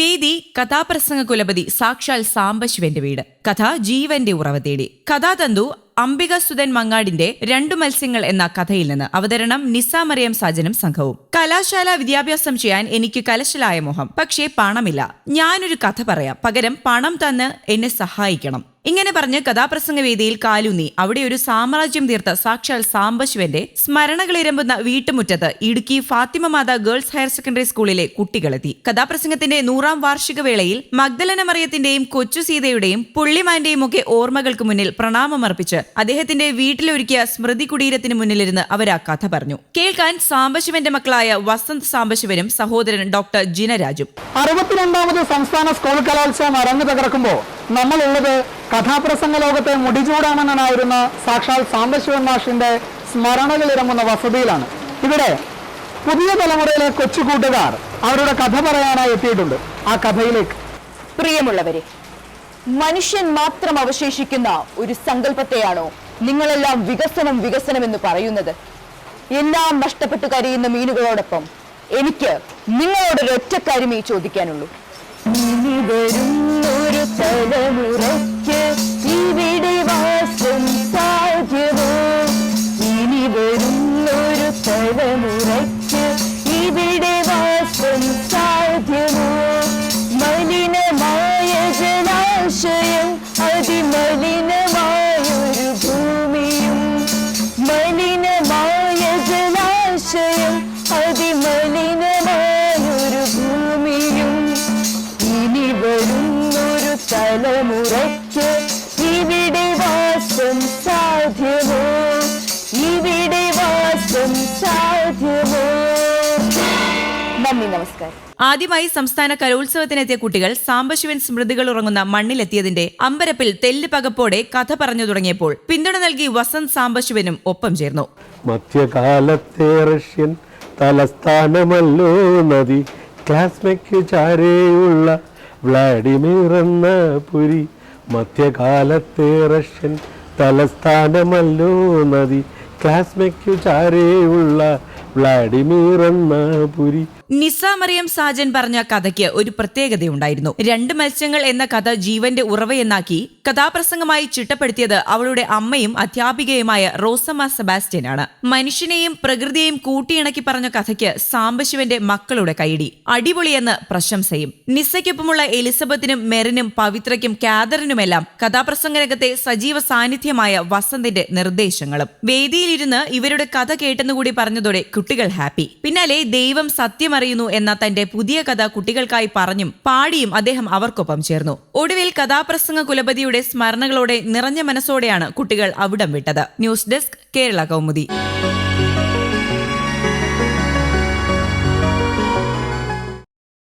വേദി കഥാപ്രസംഗ കുലപതി സാക്ഷാൽ സാംബശിവന്റെ വീട്. കഥ ജീവന്റെ ഉറവ തേടി. കഥാതന്തു അംബിക സുധൻ മങ്ങാടിന്റെ രണ്ടു മത്സ്യങ്ങൾ എന്ന കഥയിൽ നിന്ന് അവതരണം നിസാമറിയം സാജനും സംഘവും. കലാശാല വിദ്യാഭ്യാസം ചെയ്യാൻ എനിക്ക് കലശലായ മോഹം. പക്ഷേ പണമില്ല. ഞാനൊരു കഥ പറയാം. പകരം പണം തന്ന് എന്നെ സഹായിക്കണം. ഇങ്ങനെ പറഞ്ഞ് കഥാപ്രസംഗ വേദിയിൽ കാലൂന്നി അവിടെ ഒരു സാമ്രാജ്യം തീർത്ത സാക്ഷാൽ സാംബശിവന്റെ സ്മരണകളിരമ്പുന്ന വീട്ടുമുറ്റത്ത് Idukki Fathima Matha girls higher secondary സ്കൂളിലെ കുട്ടികളെത്തി. കഥാപ്രസംഗത്തിന്റെ നൂറാം വാർഷിക വേളയിൽ മഗ്ദലന മറിയത്തിന്റെയും കൊച്ചു സീതയുടെയും പുള്ളിമാന്റെയും ഒക്കെ ഓർമ്മകൾക്ക് മുന്നിൽ പ്രണാമമർപ്പിച്ച് അദ്ദേഹത്തിന്റെ വീട്ടിലൊരുക്കിയ സ്മൃതി കുടീരത്തിന് മുന്നിലിരുന്ന് അവർ ആ കഥ പറഞ്ഞു. കേൾക്കാൻ സാംബശിവന്റെ മക്കളായ വസന്ത് സാംബശിവനും സഹോദരൻ ഡോക്ടർ ജിനരാജും. അറുപത്തിരണ്ടാമത് സംസ്ഥാന സ്കൂൾ കലോത്സവം അരങ്ങു തകർക്കുമ്പോൾ നമ്മളുള്ളത് കഥാപ്രസംഗ ലോകത്തെ മുടിചൂടാണെന്നായിരുന്ന സാക്ഷാൽ സാംബശിവൻ മാഷിന്റെ സ്മരണകളിറങ്ങുന്ന വസതിയിലാണ്. ഇവിടെ പുതിയ തലമുറയിലെ കൊച്ചു കൂട്ടുകാർ അവരുടെ കഥ പറയാനായി എത്തിയിട്ടുണ്ട്. ആ കഥയിലേക്ക്. പ്രിയമുള്ളവരെ മനുഷ്യൻ മാത്രം അവശേഷിക്കുന്ന ഒരു സങ്കല്പത്തെയാണോ നിങ്ങളെല്ലാം വികസനം വികസനം എന്ന് പറയുന്നത്? എല്ലാം നഷ്ടപ്പെട്ട് കരയുന്ന മീനുകളോടൊപ്പം എനിക്ക് നിങ്ങളോടൊരു ഒറ്റക്കാര്യമേ ചോദിക്കാനുള്ളൂ. തലമുറയ്ക്ക് നന്ദി നമസ്കാരം. ആദ്യമായി സംസ്ഥാന കലോത്സവത്തിനെത്തിയ കുട്ടികൾ സാംബശിവൻ സ്മൃതികൾ ഉറങ്ങുന്ന മണ്ണിലെത്തിയതിന്റെ അമ്പരപ്പിൽ തെല്ല് പകപ്പോടെ കഥ പറഞ്ഞു തുടങ്ങിയപ്പോൾ പിന്തുണ നൽകി വസന്ത് സാംബശിവനും ഒപ്പം ചേർന്നു. മധ്യകാലത്തെ റഷ്യൻ തലസ്ഥാനമല്ലോ നദി ക്ലാസ്മയ്ക്കു ചാരെയുള്ള വ്ളാഡിമിർ എന്ന പുരി. മധ്യകാലത്തെ റഷ്യൻ തലസ്ഥാനമല്ലോ നദി ക്ലാസ്മയ്ക്കു ചാരെയുള്ള വ്ളാഡിമിർ എന്ന പുരി. നിസാമറിയം സാജൻ പറഞ്ഞ കഥയ്ക്ക് ഒരു പ്രത്യേകതയുണ്ടായിരുന്നു. രണ്ട് മത്സ്യങ്ങൾ എന്ന കഥ ജീവന്റെ ഉറവയെന്നാക്കി കഥാപ്രസംഗമായി ചിട്ടപ്പെടുത്തിയത് അവളുടെ അമ്മയും അധ്യാപികയുമായ റോസമ്മ സെബാസ്റ്റ്യനാണ്. മനുഷ്യനെയും പ്രകൃതിയെയും കൂട്ടിയിണക്കി പറഞ്ഞ കഥയ്ക്ക് സാംബശിവന്റെ മക്കളുടെ കൈയിടി. അടിപൊളിയെന്ന് പ്രശംസയും. നിസയ്ക്കൊപ്പമുള്ള എലിസബത്തിനും മെറിനും പവിത്രയ്ക്കും കാതറിനുമെല്ലാം കഥാപ്രസംഗ രംഗത്തെ സജീവ സാന്നിധ്യമായ വസന്തിന്റെ നിർദ്ദേശങ്ങളും. വേദിയിലിരുന്ന് ഇവരുടെ കഥ കേട്ടെന്നുകൂടി പറഞ്ഞതോടെ കുട്ടികൾ ഹാപ്പി. പിന്നാലെ ദൈവം സത്യമറിയുന്നു എന്ന തന്റെ പുതിയ കഥ കുട്ടികൾക്കായി പറഞ്ഞും പാടിയും അദ്ദേഹം അവർക്കൊപ്പം ചേർന്നു. ഒടുവിൽ കഥാപ്രസംഗ കുലപതിയുടെ സ്മരണകളോടെ നിറഞ്ഞ മനസ്സോടെയാണ് കുട്ടികൾ അവിടം വിട്ടത്. News desk Kerala Kaumudi.